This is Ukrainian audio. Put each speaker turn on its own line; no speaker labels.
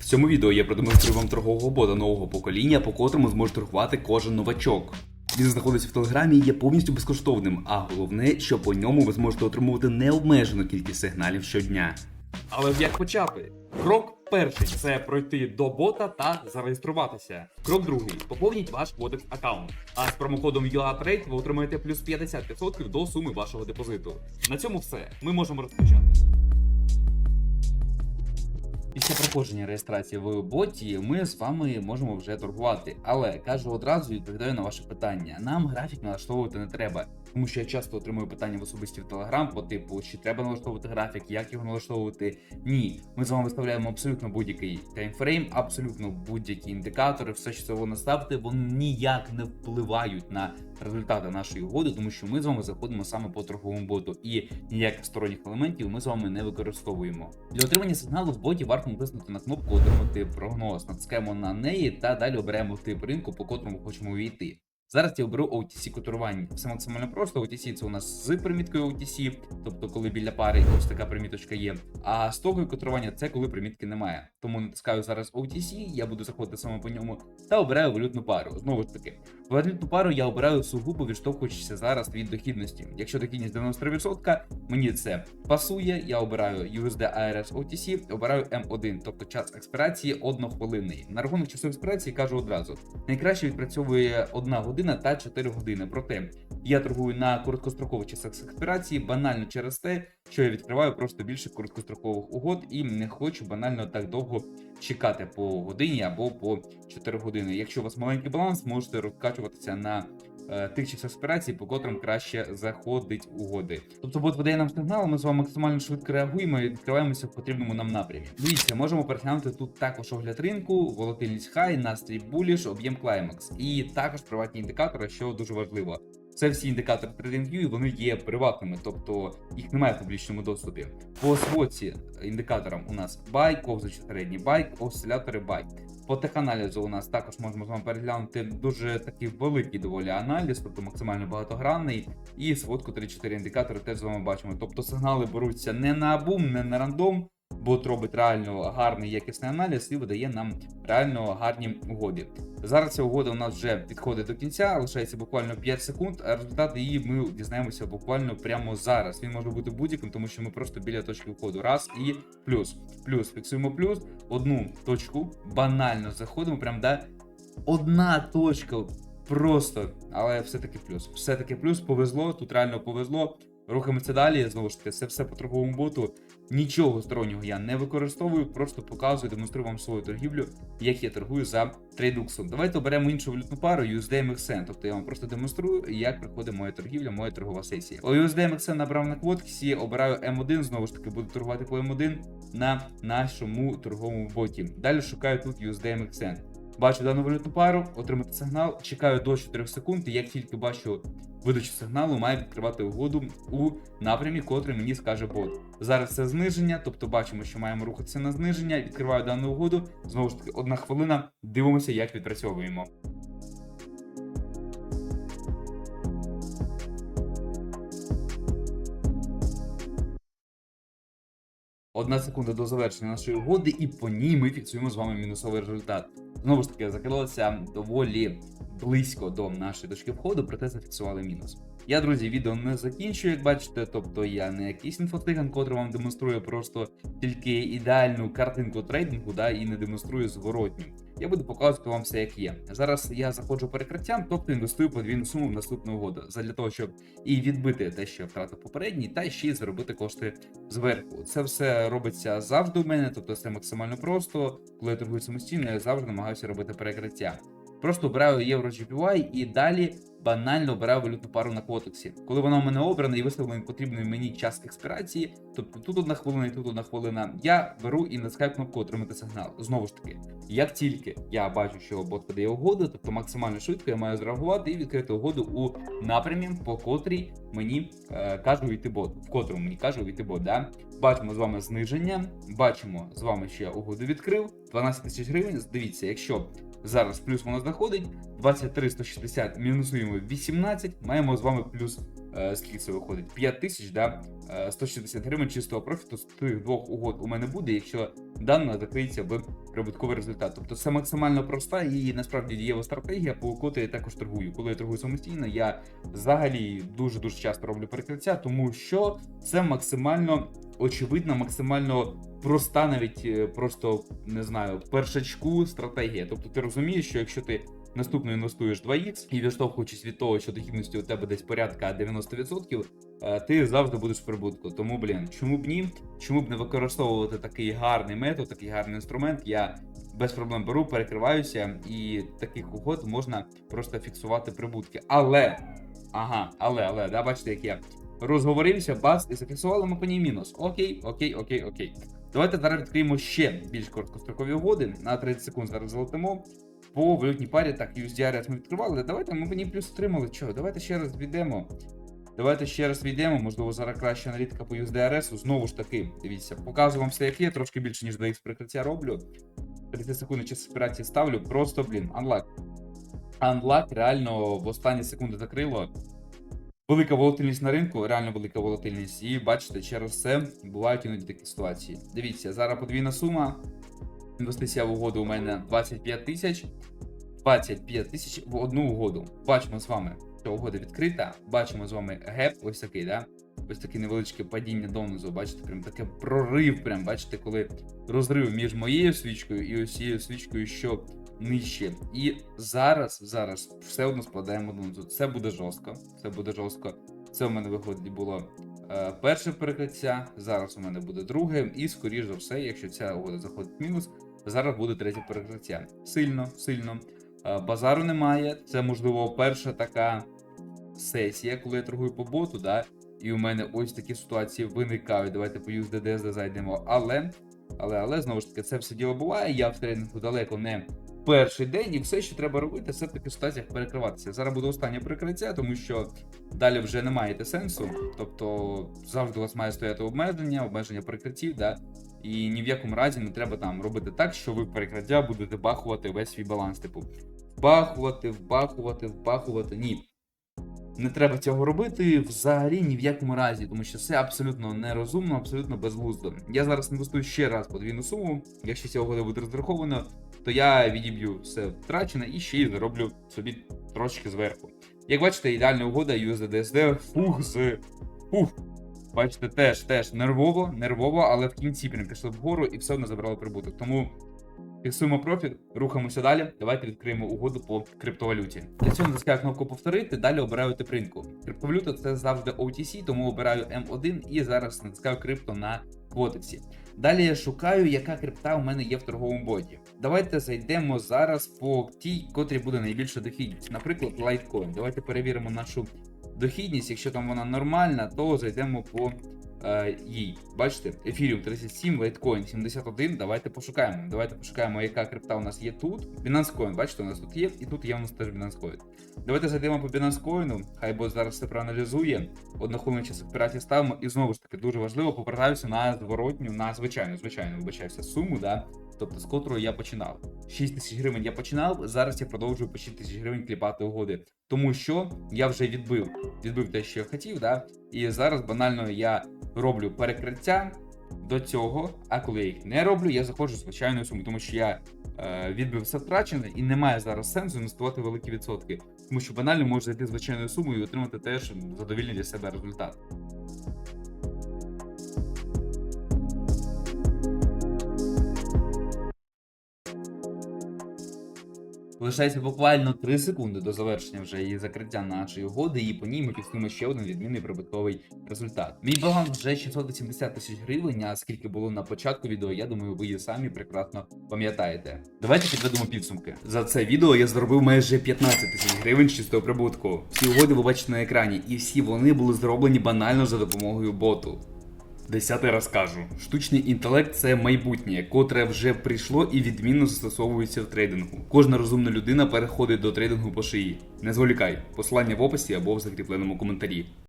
В цьому відео я продемонструю вам торгового бота нового покоління, по котрому зможе торгувати кожен новачок. Він знаходиться в телеграмі і є повністю безкоштовним, а головне, що по ньому ви зможете отримувати необмежену кількість сигналів щодня.
Але як почати? Крок перший це пройти до бота та зареєструватися. Крок другий поповніть ваш Codex аккаунт. А з промокодом UATRADE ви отримаєте плюс 50% до суми вашого депозиту. На цьому все. Ми можемо розпочати.
Після проходження реєстрації в боті ми з вами можемо вже торгувати. Але кажу одразу відповідаю на ваше питання. Нам графік налаштовувати не треба, тому що я часто отримую питання в особисті в Telegram по типу, чи треба налаштовувати графік, як його налаштовувати. Ні, ми з вами виставляємо абсолютно будь-який таймфрейм, абсолютно будь-які індикатори, все, що це ви наставите, вони ніяк не впливають на результати нашої угоди, тому що ми з вами заходимо саме по торговому боту, і ніяких сторонніх елементів ми з вами не використовуємо. Для отримання сигналу в боті варто натиснути на кнопку Отримати прогноз. Натискаємо на неї та далі оберемо тип ринку, по котрому хочемо увійти. Зараз я оберу OTC котурування. Все максимально просто. OTC це у нас з приміткою OTC, тобто коли біля пари ось така приміточка є. А з того котурування це коли примітки немає. Тому натискаю зараз OTC, я буду заходити саме по ньому та обираю валютну пару. Знову ж таки, валютну пару я обираю сугубо відштовхуючися зараз від дохідності. Якщо дохідність 93%, мені це пасує. Я обираю USD ARS OTC, обираю M1, тобто час експірації однохвилинний. На рахунок часу експірації кажу одразу: найкраще відпрацьовує 1 година та 4 години. Проте я торгую на короткострокових часах експірації, банально через те, що я відкриваю просто більше короткострокових угод і не хочу банально так довго чекати по годині або по 4 години. Якщо у вас маленький баланс, можете розкачуватися на тих часах операцій, по котрим краще заходить угоди. Тобто бот видає нам сигнал, ми з вами максимально швидко реагуємо і відкриваємося в потрібному нам напрямі. Дивіться, можемо переглянути тут також огляд ринку, волатильність хай, настрій буліш, об'єм клаймакс і також приватні індикатори, що дуже важливо. Це всі індикатори TradingView, вони є приватними, тобто їх немає в публічному доступі. По своці індикаторам у нас buy, ковзучий середній buy, осцилятори buy. По теханалізу у нас також можемо з вами переглянути дуже такий великий доволі аналіз, тобто максимально багатогранний. І сводку 3-4 індикатори теж з вами бачимо. Тобто сигнали беруться не на бум, не на рандом. Бот робить реально гарний якісний аналіз і видає нам реально гарні угоди. Зараз ця угода у нас вже підходить до кінця, лишається буквально 5 секунд, а результат її ми дізнаємося буквально прямо зараз. Він може бути будь-яким, тому що ми просто біля точки входу. Раз і плюс. Плюс. Фіксуємо плюс, одну точку, банально заходимо, прям да. Одна точка. Просто, але все-таки плюс. Все-таки плюс, повезло, тут реально повезло. Рухаємося далі. Знову ж таки, це все по торговому боту. Нічого стороннього я не використовую, просто показую, демонструю вам свою торгівлю, як я торгую за трейдуксом. Давайте оберемо іншу валютну пару USD MXN. Тобто я вам просто демонструю, як проходить моя торгівля, моя торгова сесія. О, USD MXN набрав на квотксі, обираю M1, знову ж таки, буду торгувати по M1 на нашому торговому боті. Далі шукаю тут USD MXN. Бачу дану валютну пару, отримати сигнал, чекаю до 4 секунд, і як тільки бачу видачу сигналу, маю відкривати угоду у напрямі, котрий мені скаже бот. Зараз це зниження, тобто бачимо, що маємо рухатися на зниження. Відкриваю дану угоду. Знову ж таки, одна хвилина. Дивимося, як відпрацьовуємо. Одна секунда до завершення нашої угоди, і по ній ми фіксуємо з вами мінусовий результат. Знову ж таки, закрилося доволі близько до нашої точки входу, проте зафіксували мінус. Я, друзі, відео не закінчую, як бачите, тобто я не якийсь інфотиган, котрий вам демонструє просто тільки ідеальну картинку трейдингу, да, і не демонструю зворотню. Я буду показувати вам все, як є. Зараз я заходжу перекриттям, тобто інвестую подвійну суму в наступну угоду, для того, щоб і відбити те, що я втратив попередній, та ще й заробити кошти зверху. Це все робиться завжди у мене, тобто це максимально просто. Коли я торгую самостійно, я завжди намагаюся робити перекриття. Просто обираю євро GPY і далі банально обираю валютну пару на котексі. Коли вона у мене обрана і виставлений потрібний мені час експірації, тобто тут одна хвилина і тут одна хвилина, я беру і натискаю кнопку отримати сигнал. Знову ж таки, як тільки я бачу, що бот подає угоду, тобто максимально швидко я маю зреагувати і відкрити угоду у напрямі, по котрій мені е, каже увійти бот, в котрому мені каже увійти бот. Да? Бачимо з вами зниження, бачимо з вами, що я угоду відкрив. 12 тисяч гривень. Дивіться, якщо зараз плюс воно знаходить, 23 160 мінусуємо 18, маємо з вами плюс. е, Скільки це виходить? 5 тисяч, да? Е, 160 гривень чистого профіту з тих двох угод у мене буде, якщо дана закриється в прибутковий результат. Тобто це максимально проста і насправді дієва стратегія, по якій я також торгую. Коли я торгую самостійно, я взагалі дуже дуже часто роблю перекриття, тому що це максимально очевидна, максимально проста, навіть е, просто не знаю, першачку стратегія. Тобто ти розумієш, що якщо ти наступно інвестуєш 2х і відштовхуючись від того, що дохідності у тебе десь порядка 90%, е, ти завжди будеш в прибутку. Тому, блін, чому б ні? Чому б не використовувати такий гарний метод, такий гарний інструмент? Я без проблем беру, перекриваюся, і таких угод можна просто фіксувати прибутки. Але, ага, але, але, да, бачите, як я розговорився, бас, і зафіксували ми по ній мінус. Окей, окей, окей, окей. Давайте зараз відкриємо ще більш короткострокові угоди. На 30 секунд зараз залетимо. По валютній парі, так, USDRS ми відкривали. Давайте ми по ній плюс отримали. Чого? Давайте ще раз війдемо. Давайте ще раз війдемо. Можливо, зараз краща аналітика по USDRS. Знову ж таки, дивіться, показую вам все, як є, трошки більше, ніж 2х прикриття роблю. 30 секунд час операції ставлю. Просто, блін, unlock. Unlock реально в останні секунди закрило. Велика волатильність на ринку, реально велика волатильність. І бачите, через це бувають іноді такі ситуації. Дивіться, зараз подвійна сума. Інвестиція в угоду у мене 25 тисяч. 25 тисяч в одну угоду. Бачимо з вами, що угода відкрита. Бачимо з вами геп, ось такий, да? Ось таке невеличке падіння донизу. Бачите, прям таке прорив. Прям бачите, коли розрив між моєю свічкою і ось цією свічкою, що нижче. І зараз, зараз все одно складаємо донизу. Це буде жорстко. Це буде жорстко. Це у мене виходить було е, перше перекриття. Зараз у мене буде друге, і скоріш за все, якщо ця угода заходить в мінус, зараз буде третє перекриття. Сильно, сильно. Е, базару немає. Це можливо перша така сесія, коли я торгую по боту, да. І у мене ось такі ситуації виникають. Давайте по USDDSD зайдемо. Але, але, але знову ж таки, це все діло буває. Я в тренінгу далеко не перший день, і все, що треба робити, це в таких ситуаціях перекриватися. Зараз буде останнє перекриття, тому що далі вже не маєте сенсу. Тобто завжди у вас має стояти обмеження, обмеження перекриттів, да. І ні в якому разі не треба там робити так, що ви перекриття будете бахувати весь свій баланс. Типу, вбахувати, вбахувати, вбахувати. Ні. Не треба цього робити взагалі ні в якому разі, тому що це абсолютно нерозумно, абсолютно безглуздо. Я зараз інвестую ще раз подвійну суму. Якщо цього буде розраховано, то я відіб'ю все втрачене і ще й зароблю собі трошки зверху. Як бачите, ідеальна угода USDSD, фух з. Фух. Бачите, теж теж нервово, нервово, але в кінці прям пішли вгору і все одно забрали прибуток. Тому фіксуємо профіт, рухаємося далі. Давайте відкриємо угоду по криптовалюті. Для цього натискаю кнопку повторити, далі обираю тип ринку. Криптовалюта це завжди OTC, тому обираю M1 і зараз натискаю крипто на квотексі. Далі я шукаю, яка крипта у мене є в торговому боті. Давайте зайдемо зараз по тій, котрій буде найбільша дохідність. Наприклад, Litecoin. Давайте перевіримо нашу дохідність. Якщо там вона нормальна, то зайдемо по е, їй. Бачите, Ethereum 37, Litecoin 71. Давайте пошукаємо. Давайте пошукаємо, яка крипта у нас є тут. Binance Coin, бачите, у нас тут є, і тут є у нас теж Binance Coin. Давайте зайдемо по Binance Coin, хай бот зараз все проаналізує. Однохвилинний час операції ставимо. І знову ж таки дуже важливо, повертаюся на зворотню, на звичайну, звичайну, вибачаюся, суму, да. Тобто з котрої я починав. 6 тисяч гривень я починав, зараз я продовжую по 6 тисяч гривень кліпати угоди. Тому що я вже відбив, відбив те, що я хотів, да. І зараз банально я роблю перекриття до цього, а коли я їх не роблю, я заходжу з звичайною сумою, тому що я е, відбив все втрачене і немає зараз сенсу інвестувати великі відсотки. Тому що банально можеш зайти звичайною сумою і отримати теж задовільний для себе результат. Лишається буквально 3 секунди до завершення вже її закриття нашої угоди, і по ній ми фіксуємо ще один відмінний прибутковий результат. Мій баланс вже 680 тисяч гривень, а скільки було на початку відео, я думаю, ви її самі прекрасно пам'ятаєте. Давайте підведемо підсумки. За це відео я заробив майже 15 тисяч гривень чистого прибутку. Всі угоди ви бачите на екрані, і всі вони були зроблені банально за допомогою боту. Десятий раз кажу, штучний інтелект це майбутнє, котре вже прийшло і відмінно застосовується в трейдингу. Кожна розумна людина переходить до трейдингу по шиї. Не зволікай, посилання в описі або в закріпленому коментарі.